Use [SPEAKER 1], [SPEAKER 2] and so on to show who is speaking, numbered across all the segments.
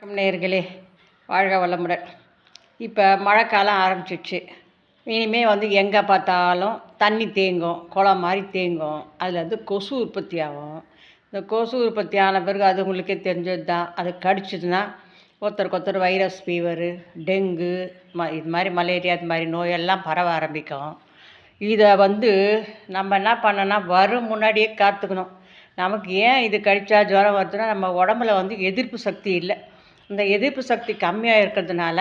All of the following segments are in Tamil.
[SPEAKER 1] வணக்கம் நேர்களே. வாழ்க வளமுடன். இப்போ மழைக்காலம் ஆரம்பிச்சிடுச்சு இனிமேல் வந்து எங்கே பார்த்தாலும் தண்ணி தேங்கும் குளம் மாதிரி தேங்கும். அதில் வந்து கொசு உற்பத்தி ஆகும். இந்த கொசு உற்பத்தி ஆன பிறகு அது உங்களுக்கே தெரிஞ்சது தான் அது கடிச்சிதுன்னா ஒருத்தருக்கு ஒருத்தர் வைரஸ் ஃபீவரு டெங்கு ம இது மாதிரி மலேரியா இது மாதிரி நோயெல்லாம் பரவ ஆரம்பிக்கும். இதை வந்து நம்ம என்ன பண்ணோன்னா வரும் முன்னாடியே காத்துக்கணும். நமக்கு ஏன் இது கடித்தா ஜுரம் வருதுன்னா நம்ம உடம்புல வந்து எதிர்ப்பு சக்தி இல்லை. இந்த எதிர்ப்பு சக்தி கம்மியாக இருக்கிறதுனால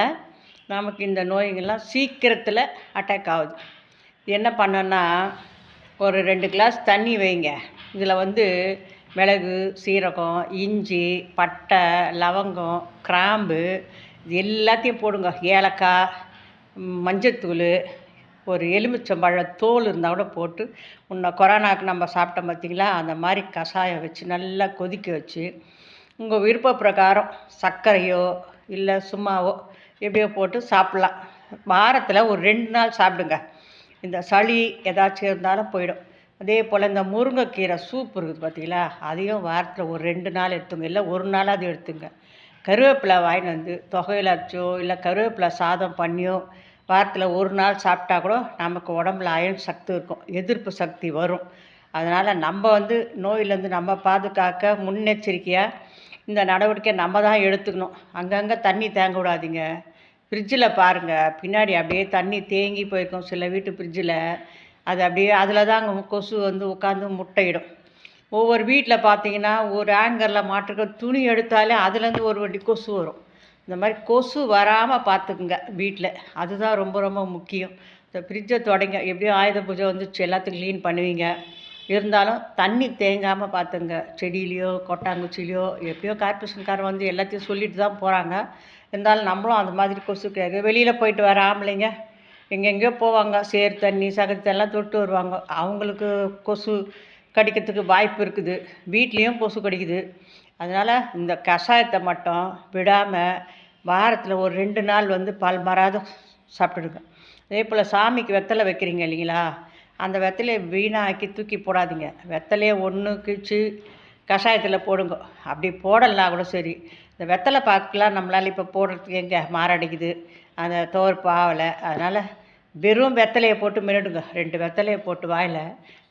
[SPEAKER 1] நமக்கு இந்த நோய்கள்லாம் சீக்கிரத்தில் அட்டாக் ஆகுது. என்ன பண்ணோன்னா ஒரு ரெண்டு கிளாஸ் தண்ணி வைங்க. இதில் வந்து மிளகு சீரகம் இஞ்சி பட்டை லவங்கம் கிராம்பு இது எல்லாத்தையும் போடுங்க. ஏலக்காய் மஞ்சத்தூள் ஒரு எலுமிச்சம்பழ தோல் இருந்தால் கூட போட்டு முன்ன கொரோனாவுக்கு நம்ம சாப்பிட்டோம் பார்த்தீங்களா அந்த மாதிரி கஷாயம் வச்சு நல்லா கொதிக்க வச்சு உங்கள் விருப்ப பிரகாரம் சர்க்கரையோ இல்லை சும்மாவோ எப்படியோ போட்டு சாப்பிட்லாம். வாரத்தில் ஒரு ரெண்டு நாள் சாப்பிடுங்க. இந்த சளி ஏதாச்சும் இருந்தாலும் போயிடும். அதே போல் இந்த முருங்கைக்கீரை சூப் இருக்குது பார்த்தீங்களா அதையும் வாரத்தில் ஒரு ரெண்டு நாள் எடுத்துங்க. இல்லை ஒரு நாளாவது எடுத்துங்க. கருவேப்பிலை வாங்கிட்டு வந்து தொகையிலாச்சோ இல்லை கருவேப்பிலை சாதம் பண்ணியோ வாரத்தில் ஒரு நாள் சாப்பிட்டா கூட நமக்கு உடம்புல அயன் சக்தி இருக்கும். எதிர்ப்பு சக்தி வரும். அதனால் நம்ம வந்து நோயிலேருந்து நம்ம பாதுகாக்க முன்னெச்சரிக்கையாக இந்த நடவடிக்கை நம்ம தான் எடுத்துக்கணும். அங்கங்கே தண்ணி தேங்க விடாதீங்க ஃப்ரிட்ஜில் பாருங்கள் பின்னாடி அப்படியே தண்ணி தேங்கி போயிருக்கும். சில வீட்டு ஃப்ரிட்ஜில் அது அப்படியே அதில் தான் அங்கே கொசு வந்து உட்காந்து முட்டையிடும். ஒவ்வொரு வீட்டில் பார்த்தீங்கன்னா ஒரு ஆங்கரில் மாட்டுக்க துணி எடுத்தாலே அதுலேருந்து ஒரு வண்டி கொசு வரும். இந்த மாதிரி கொசு வராமல் பார்த்துக்குங்க வீட்டில் அதுதான் ரொம்ப ரொம்ப முக்கியம். இந்த ஃப்ரிட்ஜை தொடங்க. எப்படியும் ஆயுத பூஜை வந்துச்சு எல்லாத்தையும் க்ளீன் பண்ணுவீங்க. இருந்தாலும் தண்ணி தேங்காமல் பார்த்துங்க. செடியிலையோ கொட்டாங்குச்சிலையோ எப்படியோ கார்பரேஷன்காரன் வந்து எல்லாத்தையும் சொல்லிட்டு தான் போகிறாங்க இருந்தாலும் நம்மளும் அந்த மாதிரி கொசு கிடையாது வெளியில் போயிட்டு வர ஆம்பளைங்க எங்கெங்கேயோ போவாங்க. சேர் தண்ணி சகத்தெல்லாம் தொட்டு வருவாங்க. அவங்களுக்கு கொசு கடிக்கிறதுக்கு வாய்ப்பு இருக்குது. வீட்லேயும் கொசு கடிக்குது. அதனால் இந்த கஷாயத்தை மட்டும் விடாமல் வாரத்தில் ஒரு ரெண்டு நாள் வந்து பல் மராத சாப்பிட்டுடுங்க. அதே போல் சாமிக்கு வெத்தலை வைக்கிறீங்க இல்லைங்களா? அந்த வெத்தலையை வீணாக்கி தூக்கி போடாதீங்க. வெத்தலையை ஒன்று கிழிச்சு கஷாயத்தில் போடுங்க. அப்படி போடலைனா கூட சரி. இந்த வெத்தலை பாக்கெலாம் நம்மளால் இப்போ போடுறதுக்கு எங்கே? மாரடிக்குது. அந்த துவர்ப்பு ஆகலை அதனால் வெறும் வெத்தலையை போட்டு மின்னுடுங்க ரெண்டு வெத்தலையை போட்டு வாயில்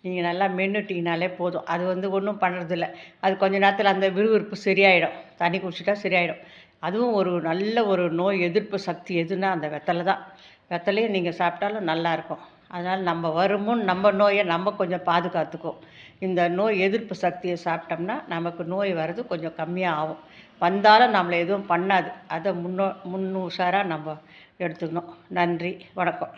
[SPEAKER 1] நீங்கள் நல்லா மென்னுட்டிங்கனாலே போதும். அது வந்து ஒன்றும் பண்ணுறதில்ல அது கொஞ்ச நேரத்தில் அந்த விறுவிறுப்பு சரியாயிடும். தண்ணி குடிச்சிட்டா சரியாயிடும். அதுவும் ஒரு நல்ல ஒரு நோய் எதிர்ப்பு சக்தி எதுனா அந்த வெத்தலை தான். வெத்தலையும் நீங்கள் சாப்பிட்டாலும் நல்லாயிருக்கும் அதனால் நம்ம வருமுன் நம்ம நோயை நம்ம கொஞ்சம் பாதுகாத்துக்கும். இந்த நோய் எதிர்ப்பு சக்தியை சாப்பிட்டோம்னா நமக்கு நோய் வர்றது கொஞ்சம் கம்மியாக ஆகும் வந்தாலும் நம்மளை எதுவும் பண்ணாது. அதை முன்னோ முன் உஷாராக நம்ம எடுத்துக்கணும். நன்றி. வணக்கம்.